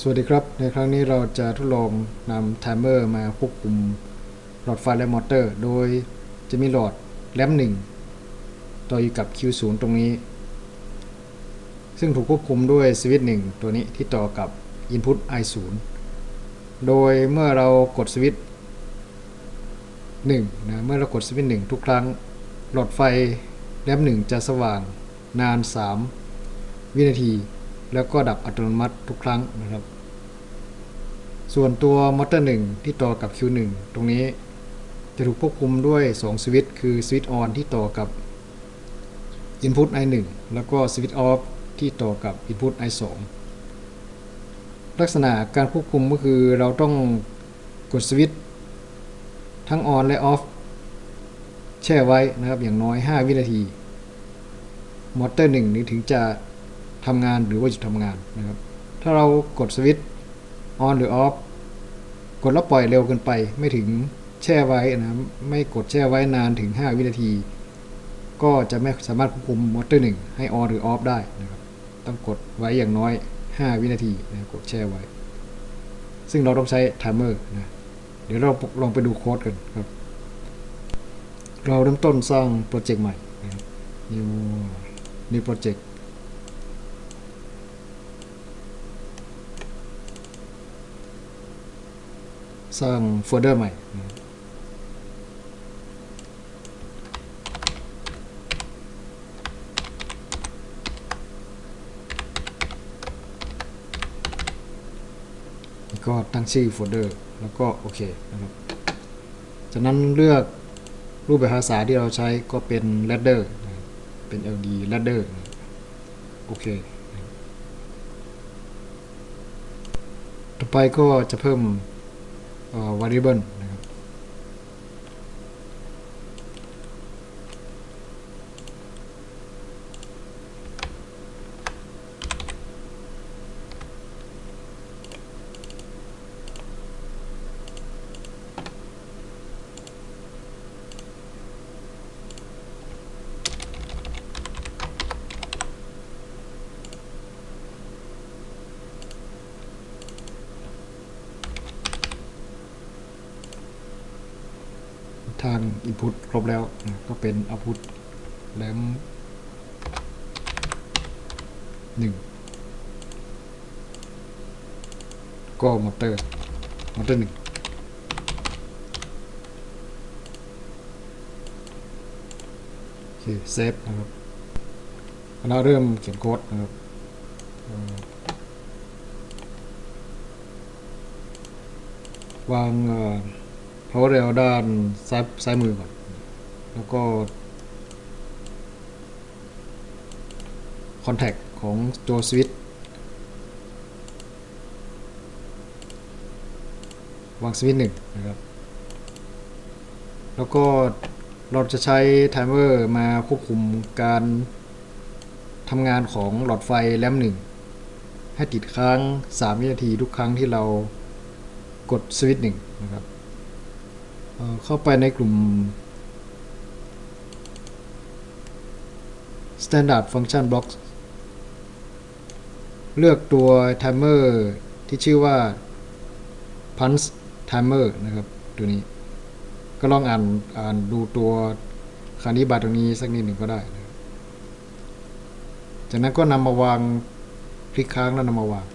สวัสดีครับ ในครั้งนี้เราจะทดลองนำไทม์เมอร์มาควบคุมหลอดไฟและมอเตอร์ โดยจะมีหลอดแลมหนึ่งต่ออยู่กับ Q0 ตรงนี้ ซึ่งถูกควบคุมด้วยสวิตช์หนึ่งตัวนี้ที่ต่อกับ Input I0 โดยเมื่อเรากดสวิตช์หนึ่งนะเมื่อเรากดสวิตช์หนึ่งทุกครั้ง หลอดไฟแลมหนึ่งจะสว่างนาน 3 วินาที แล้วก็ดับอัตโนมัติทุกครั้งนะครับ ส่วนตัวมอเตอร์1ที่ต่อกับ Q1 ตรงนี้จะถูกควบคุมด้วย 2 สวิตช์คือสวิตช์ออนที่ต่อกับ Input I1 แล้วก็สวิตช์ออฟที่ต่อกับ Input I2 ลักษณะการควบคุมก็คือเราต้องกดสวิตช์ทั้งออนและออฟแช่ไว้นะครับอย่างน้อย 5 วินาที มอเตอร์1นี้ถึงจะ ทำงานหรือว่าหยุดทำงานนะครับ ถ้าเรากดสวิตช์ออนหรือออฟกดแล้วปล่อยเร็วเกินไป ไม่ถึงแช่ไว้นะไม่กดแช่ไว้นานถึง 5 วินาที ก็จะไม่สามารถควบคุมมอเตอร์หนึ่งให้ออนหรือออฟได้นะครับ ต้องกดไว้อย่างน้อย 5 วินาทีนะกดแช่ไว้ ซึ่งเราต้องใช้ไทม์เมอร์นะเดี๋ยวเราลองไปดูโค้ดกันครับ เราเริ่มต้นสร้างโปรเจกต์ใหม่นะครับ new new project สร้างโฟลเดอร์ใหม่ ก็ตั้งชื่อโฟลเดอร์ แล้วก็โอเคนะครับ จากนั้นเลือกรูปแบบภาษาที่เราใช้ก็เป็น ladder นะครับเป็น LD ladder นะครับโอเค ต่อไปก็จะเพิ่ม เอ่อ variable นะครับ ทาง input ค รบแล้วก็เป็น output แลมหนึ่งก็มอเตอร์มอเตอร์หนึ่งโอเคเซฟนะครับแล้วเริ่มเขียนโค้ดนะครับวางเอ่อ power rail ด้านซ้ายซ้ายมือก่อน แล้วก็ contact ของตัวสวิตช์วางสวิตช์หนึ่งนะครับ แล้วก็เราจะใช้ไทม์เมอร์มาควบคุมการทำงานของหลอดไฟแลมหนึ่งให้ติดค้าง 3 วินาทีทุกครั้งที่เรากดสวิตช์หนึ่งนะครับเเข้าไปในกลุ่ม standard function blocks เลือกตัว timer ที่ชื่อว่า punch timer นะครับ ตัวนี้ ก็ลองอ่านอ่านดูตัวคานิบาตตรงนี้สักนิดหนึ่งก็ได้นะจากนั้นก็นำมาวางคลิกค้างแล้วนำมาวาง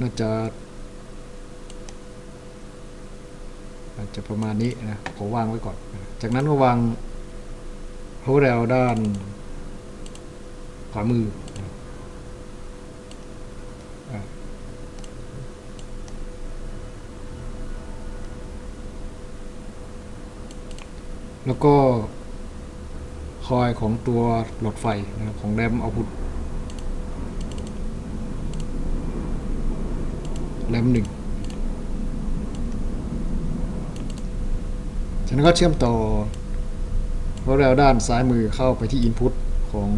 น่าจะ อาจจะประมาณนี้นะขอวางไว้ก่อน จากนั้นก็วางโฮเรลด้านขวามือแล้วก็คอยของตัวหลอดไฟนะของแรมเอาพุทแรมหนึ่งจาก นั้นก็เชื่อมต่อเพราะแล้วด้านซ้ายมือเข้าไปที่ Input ของ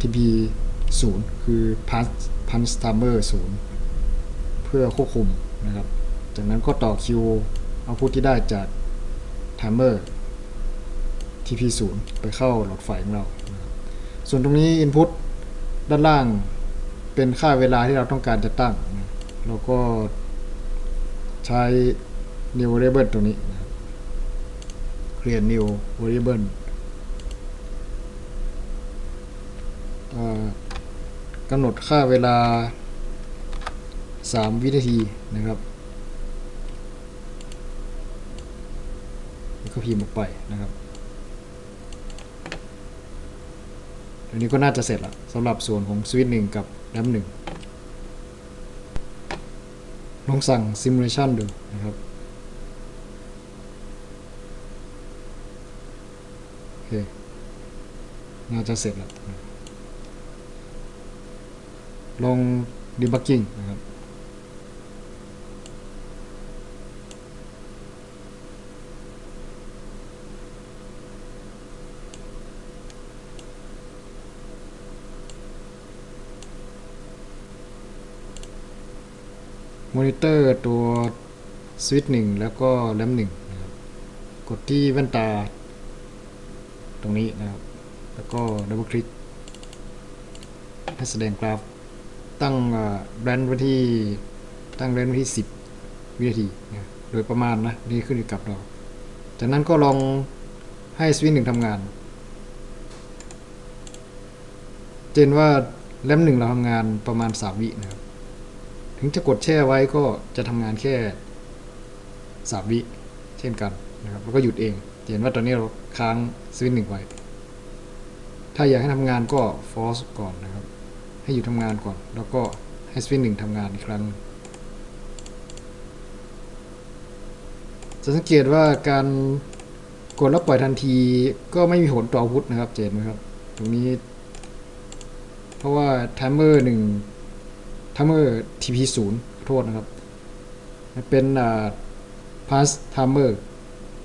TP 0 คือ Punch Punch Timer 0 เพื่อควบคุมนะครับ จากนั้นก็ต่อคิวเอาพุทที่ได้จาก Timer TP 0 ไปเข้าหลอดไฟของเรานะรส่วนตรงนี้ input ด้านล่างเป็นค่าเวลาที่เราต้องการจะตั้ง เราก็ใช้ new variable ตรงนี้นะครับ create new variable เอ่อกำหนดค่าเวลา 3 วินาทีนะครับก็พิมพ์ออกไปนะครับอันนี้ก็น่าจะเสร็จละสำหรับส่วนของสวิตหนึ่งกับแรมหนึ่งลองสั่ง simulation ดูนะครับ โอเค น่าจะเสร็จแล้วลอง debugging นะครับ มอนิเตอร์ตัวสวิตช์หนึ่งแล้วก็แรมหนึ่งกดที่แว่นตา ตรงนี้นะครับ แล้วก็ดับเบิลคลิกให้แสดงกราฟ ตั้งแบรนด์ไว้ที่ ตั้งแบรนด์ไว้ที่ 10 วินาทีนะโดยประมาณนะ นี่ขึ้นอยู่กับเรา จากนั้นก็ลองให้สวิตหนึ่งทำงาน เจนว่าแรมหนึ่งเราทำงานประมาณ 3 วินะครับ ถึงจะกดแช่ไว้ก็จะทำงานแค่สามวิ เช่นกันนะครับ แล้วก็หยุดเอง เห็นว่าตอนนี้เราค้างสวิตช์หนึ่งไว้ ถ้าอยากให้ทำงานก็ force ก่อนนะครับ ให้หยุดทำงานก่อน แล้วก็ให้สวิตช์หนึ่งทำงานอีกครั้ง จะสังเกตว่าการกดแล้วปล่อยทันทีก็ไม่มีผลต่ออาวุธนะครับ เจนไหมครับ ตรงนี้ เพราะว่าไทม์เมอร์หนึ่ง timer TP0 ขอโทษนะครับ เป็นอ่า pass timer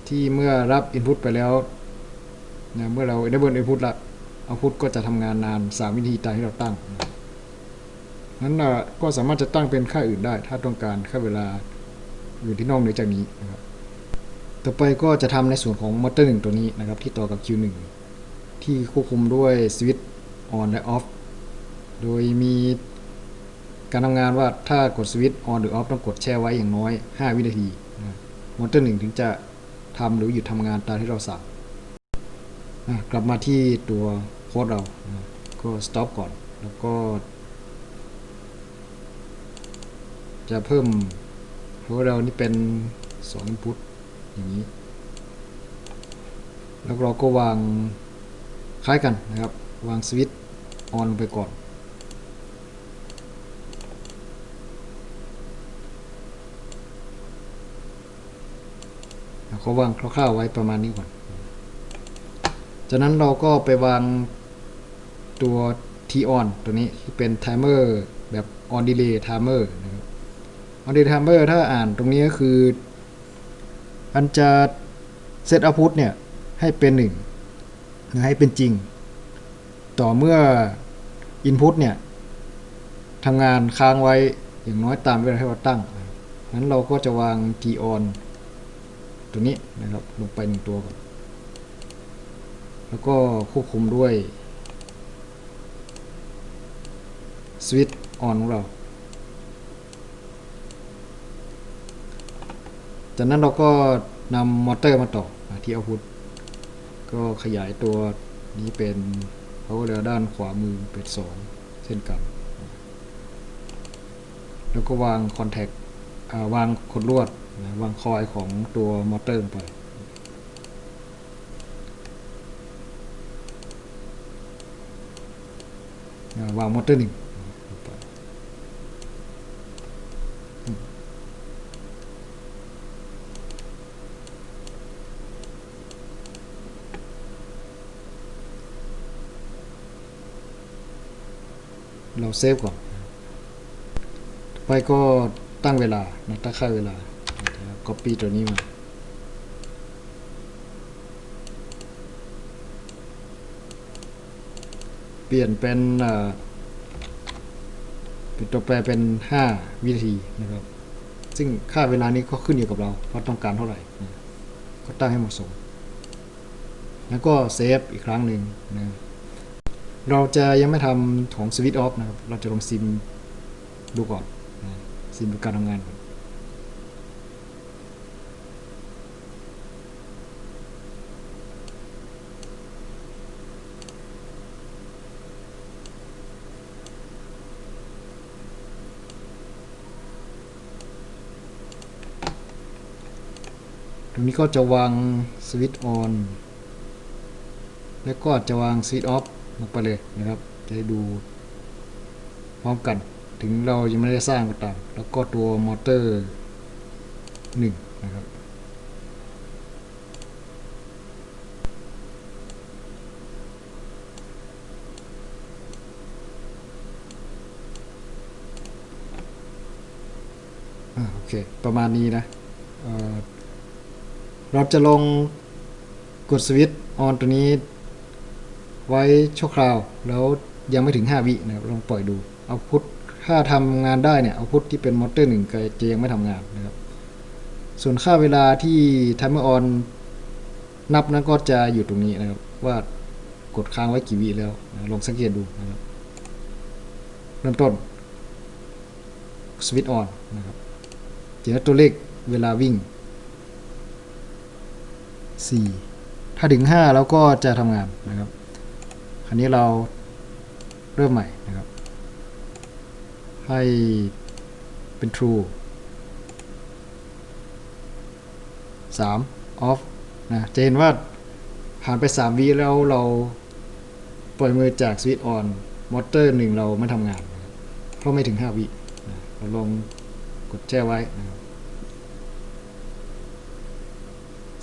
ที่เมื่อรับ input ไปแล้วนะเมื่อเรา enable input ละ output ก็จะทำงานนาน 3 วินาทีตามที่เราตั้งนั้นก็สามารถจะตั้งเป็นค่าอื่นได้ ถ้าต้องการค่าเวลาอื่ที่นอกเหนือจากนี้นะครับต่อไปก็จะทำในส่วนของมอเตอร์หนึ่งตัวนี้นะครับ ที่ต่อกับ Q1 ที่ควบคุมด้วยสวิตช์ on และ off โดยมีการทำงานว่าถ้ากดสวิตช์ on หรือ off ต้องกดแช่ไว้อย่างน้อย 5 วินาทีมอเตอร์หนึ่งถึงจะทำหรือหยุดทำงานตามที่เราสั่งกลับมาที่ตัว โค้ดเราก็ stop ก่อน แล้วก็ จะเพิ่มเพราะเรานี่เป็น2 input อย่างนี้ แล้วเราก็วางคล้ายกันนะครับ วางสวิตช์ on ลงไปก่อนเขาวางคร่าวๆไว้ประมาณนี้ก่อน จากนั้นเราก็ไปวาง ตัว T on ตัวนี้ที่เป็น timer แบบ on delay timer นะครับ on delay timer ถ้าอ่านตรงนี้ก็คือ มันจะ set output เนี่ย ให้เป็นหนึ่งหรือให้เป็นจริง ต่อเมื่อ input เนี่ยทำงานค้างไว้อย่างน้อยตามเวลาที่เราตั้งนั้นเราก็จะวาง T on ตัวนี้นะครับ ลงไปหนึ่งตัวก่อน แล้วก็ควบคุมด้วย สวิตช์ออนของเรา จากนั้นเราก็นำมอเตอร์มาต่อที่เอาพุทก็ขยายตัวนี้เป็นเขาเรือด้านขวามือเป็นสองเช่นกัน แล้วก็วางคอนแทควางขดลวดวางคอยของตัวมอเตอร์ลงไปวางมอเตอร์หนึ่งไปอืม เราเซฟก่อนไปก็ตั้งเวลานะตั้งค่าเวลา copy ตัวนี้มาเปลี่ยนเป็นเป็นตัวแปรเป็น 5 วินาทีนะครับ ซึ่งค่าเวลานี้ก็ขึ้นอยู่กับเราว่าต้องการเท่าไหร่ ก็ตั้งให้เหมาะสม แล้วก็เซฟอีกครั้งหนึ่งนะ เราจะยังไม่ทำของ switch off นะครับ เราจะลองซิมดูก่อนซิมดูการทำงานก่อนตรงนี้ก็จะวางสวิตช์ออนแล้วก็จะวางสวิตช์ออฟ ลงไปเลยนะครับ จะได้ดูพร้อมกัน ถึงเรายังไม่ได้สร้างก็ตาม แล้วก็ตัวมอเตอร์หนึ่งนะครับอ่าโอเค ประมาณนี้นะเเราจะลงกดสวิตช์ออนตัวนี้ ไว้ชั่วคราว แล้วยังไม่ถึง 5 วินะครับลองปล่อยดูเอาพุทถ้าทำงานได้เนี่ยเอาพุทที่เป็นมอเตอร์หนึ่งก็จะยังไม่ทำงานนะครับ ส่วนค่าเวลาที่ timer on นับนั้นก็จะอยู่ตรงนี้นะครับ ว่ากดค้างไว้กี่วิแล้วนะลองสังเกตดูนะครับเริ่มต้นสวิตช์ออนนะครับเจอตัวเลขเวลาวิ่ง 4 ถ้าถึง 5 แล้วก็จะทำงานนะครับ คราวนี้เราเริ่มใหม่นะครับ ให้เป็น true 3 off นะจะเห็นว่าผ่านไป 3วิแล้วเราปล่อยมือจากสวิตช์ออนมอเตอร์หนึ่งเราไม่ทำงาน เพราะไม่ถึง 5วินะเราลงกดแช่ไว้นะครับ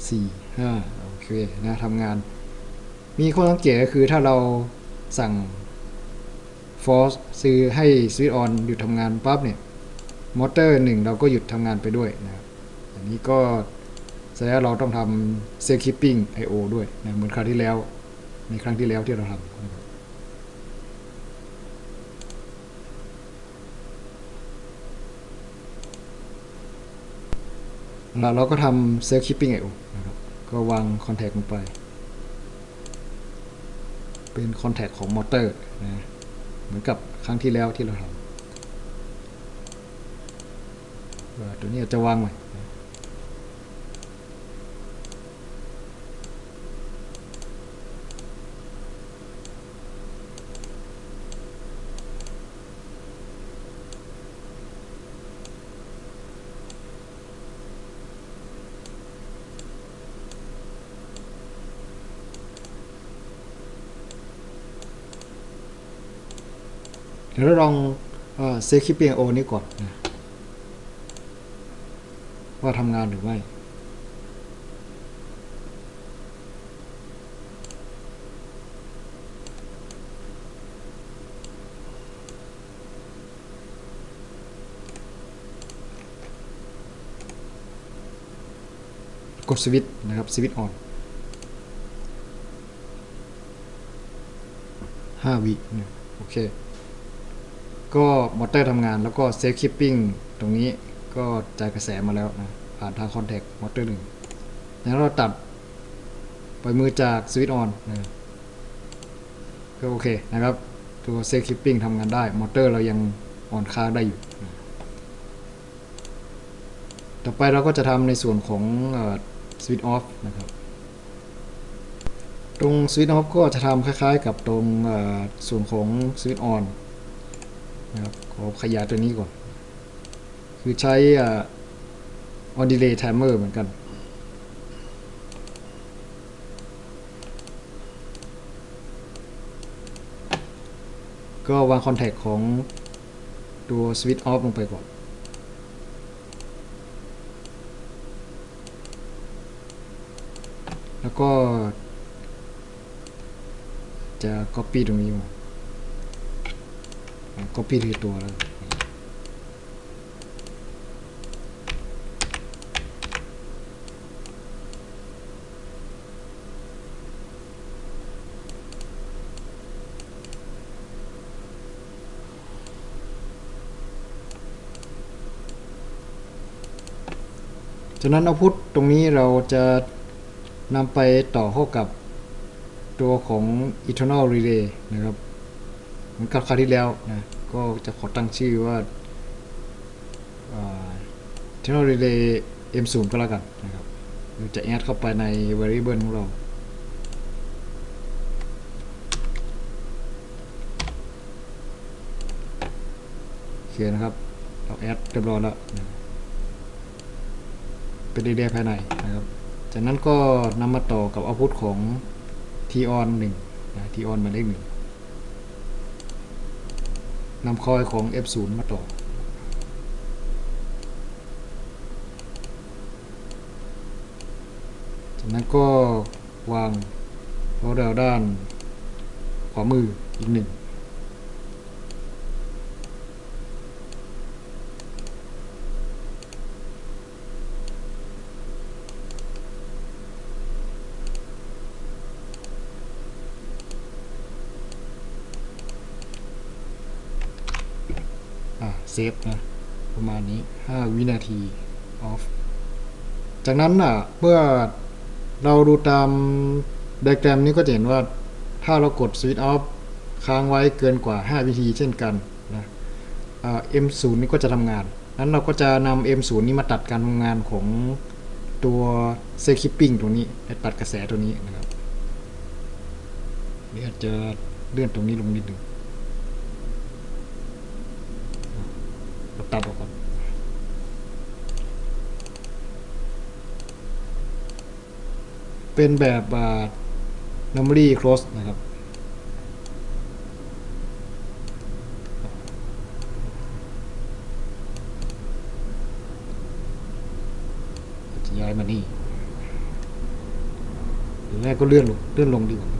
สี่ห้าโอเคนะทำงาน มีข้อสังเกตก็คือถ้าเราสั่ง force ซื้อให้ switch on หยุดทำงานปั๊บเนี่ยมอเตอร์หนึ่งเราก็หยุดทำงานไปด้วยนะครับอันนี้ก็แสดงว่าเราต้องทำ self keeping IO ด้วยนะเหมือนคราวที่แล้ว ในครั้งที่แล้วที่เราทำนะครับแล้วเราก็ทำ self keeping IO นะครับ ก็วาง contact ลงไป เป็นคอนแทคของมอเตอร์นะเหมือนกับครั้งที่แล้วที่เราทำตัวนี้จะวางใหม่ ดี๋ยวเราลองเซคิปเปียโอนี้ก่อนนะว่าทำงานหรือไม่กดสวิตช์นะครับสวิตช์ออนห้าวิเนี่ยโอเค ก็มอเตอร์ทำงานแล้วก็เซฟคิปปิ้งตรงนี้ก็จ่ายกระแสมาแล้วนะผ่านทางคอนแทคมอเตอร์หนึ่งแล้วเราตัดปล่อยมือจากสวิตช์ออนนะก็โอเคนะครับ ตัวเซฟคิปปิ้งทำงานได้ มอเตอร์เรายังอ่อนค้างได้อยู่นะต่อไปเราก็จะทำในส่วนของสวิตช์ออฟนะครับตรงสวิตช์ออฟก็จะทำคล้ายๆ กับตรงส่วนของสวิตช์ออน นะครับขอขยายตัวนี้ก่อน คือใช้อ่า on delay timer เหมือนกัน ก็วางคอนแทคของตัว switch off ลงไปก่อนแล้วก็จะ copy ตรงนี้มา ก็พี่ทีตัวแล้วจากนั้นเอาพุทตรงนี้เราจะนำไปต่อเข้ากับตัวของ eternal relay นะครับ เหมือนกับคราวที่แล้วนะก็จะขอตั้งชื่อว่าเทคโนโลยี M0 ก็แล้วกันนะครับเราจะแอดเข้าไปใน variable ของเราโอเคนะครับ เราแอดเรียบร้อยแล้วนะเป็น d ด a ภายในนะครับ จากนั้นก็นำมาต่อกับ output ของ t on 1นะ t on หมายเลขหนึ่ง นำคอยของ f0 มาต่อ จากนั้นก็วางโรเดลด้านขวามืออีกหนึ่ง ฟนะประมาณนี้ 5 วินาที off จากนั้นน่ะเมื่อเราดูตามไดแกรมนี้ก็จะเห็นว่า ถ้าเรากด switch off ค้างไว้เกินกว่า 5 วิธีเช่นกันนะอ่า M0 นี่ก็จะทำงาน นั้นเราก็จะนำ M0 นี้มาตัดการทำงานของตัว set keeping ตรงนี้ตัดกระแสตัวนี้นะครับนี่อาจจะเลื่อนตรงนี้ลงนิดหนึ่ง เราตัดออกก่อน เป็นแบบอ่า memory close นะครับ จะย้ายมานี่หรือแม่ก็เลื่อนลงเลื่อนลงดีกว่า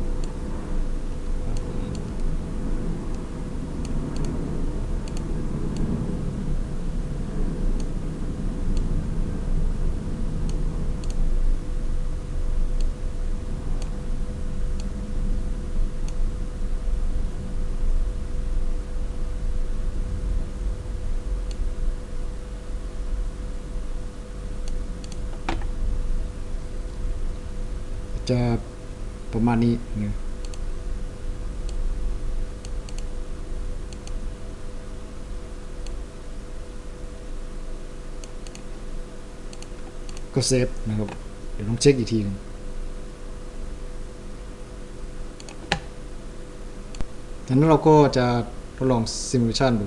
จะประมาณนี้นะก็เซฟนะครับ เดี๋ยวต้องเช็คอีกทีหนึงจากนั้นเราก็จะทดลองซิมูเลชันดู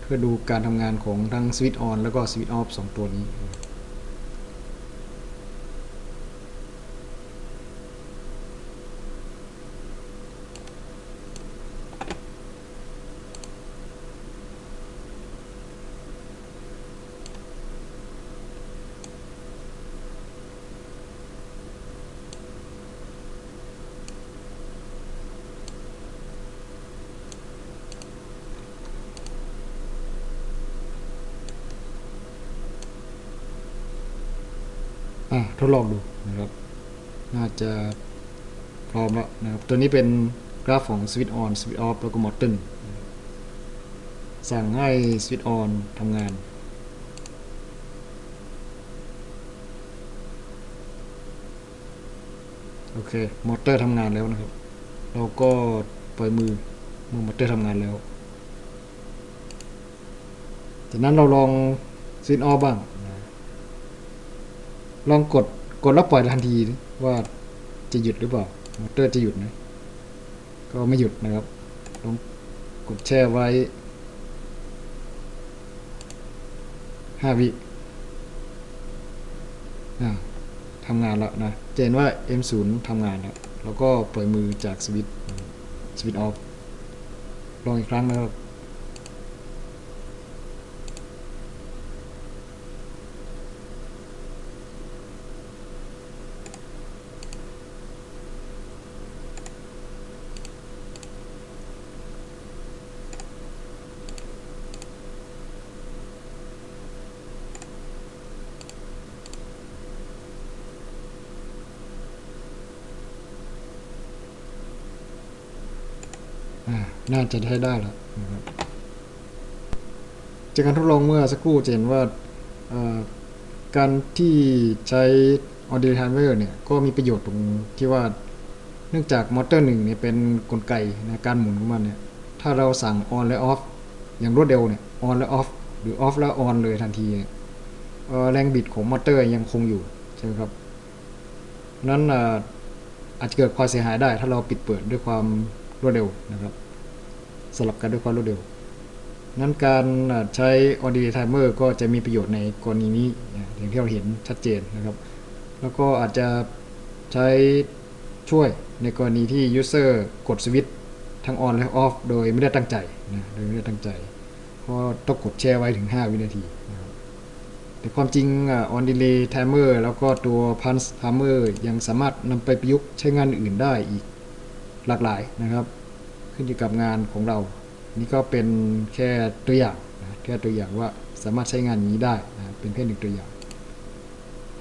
เพื่อดูการทำงานของทั้งสวิตช์ออนแล้วก็สวิตช์ออฟสองตัวนี้ อะทดลองดูนะครับ น่าจะพร้อมแล้วนะครับ ตัวนี้เป็นกราฟของ Switch On Switch Off แล้วก็ m o r t o n สั่งให้ Switch On ทำงานโอเค มอเตอร์ทำงานแล้วนะครับ เราก็ปล่อยมือเมื่อมอเตอร์ทำงานแล้ว จากนั้นเราลองสวิตช์ออฟบ้าง ลองกดกดแล้วปล่อยทันทีว่าจะหยุดหรือเปล่ามอเตอร์จะหยุดนะ ก็ไม่หยุดนะครับลองกดแช่ไว้ห้าวิอ่าทำงานแล้วนะเห็นว่า M0 ทำงานแล้ว แล้วก็ปล่อยมือจากสวิตช์สวิตช์ออฟลองอีกครั้งนะครับ น่าจะได้ได้แล้วนะครับจากการทดลองเมื่อสักครู่จะเห็นว่าการที่ใช้ o r d i n a r y timer เนี่ยก็มีประโยชน์ตรงที่ว่าเนื่องจากมอเตอร์หนึ่งเนี่ยเป็นกลไกในการหมุนของมันเนี่ยถ้าเราสั่ง on และ off อย่างรวดเร็วเนี่ย on และ off หรือ off แล้ว on เลยทันทีเนี่ยแรงบิดของมอเตอร์ยังคงอยู่ใช่ไหมครับนั้นอาจจะเกิดความเสียหายได้ ถ้าเราปิดเปิดด้วยความ รวดเร็วนะครับสลับกันด้วยความรวดเร็ว นั้นการอ่าใช้ on delay timer ก็จะมีประโยชน์ในกรณีนี้อย่างที่เราเห็นชัดเจนนะครับ แล้วก็อาจจะใช้ช่วยในกรณีที่ user กดสวิตช์ทั้ง on และ off โดยไม่ได้ตั้งใจนะโดยไม่ได้ตั้งใจ เพราะต้องกดแช่ไว้ถึง 5 วินาทีนะครับแต่ความจริงอ่า on delay timer แล้วก็ตัว punch timer ยังสามารถนำไปประยุกต์ใช้งานอื่นได้อีก หลากหลายนะครับ ขึ้นอยู่กับงานของเรา นี่ก็เป็นแค่ตัวอย่างนะแค่ตัวอย่างว่าสามารถใช้งานอย่างนี้ได้นะเป็นแค่หนึ่งตัวอย่าง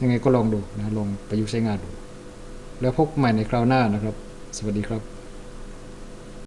ยังไงก็ลองดูนะลองประยุกต์ใช้งานดู แล้วพบใหม่ในคราวหน้านะครับ สวัสดีครับ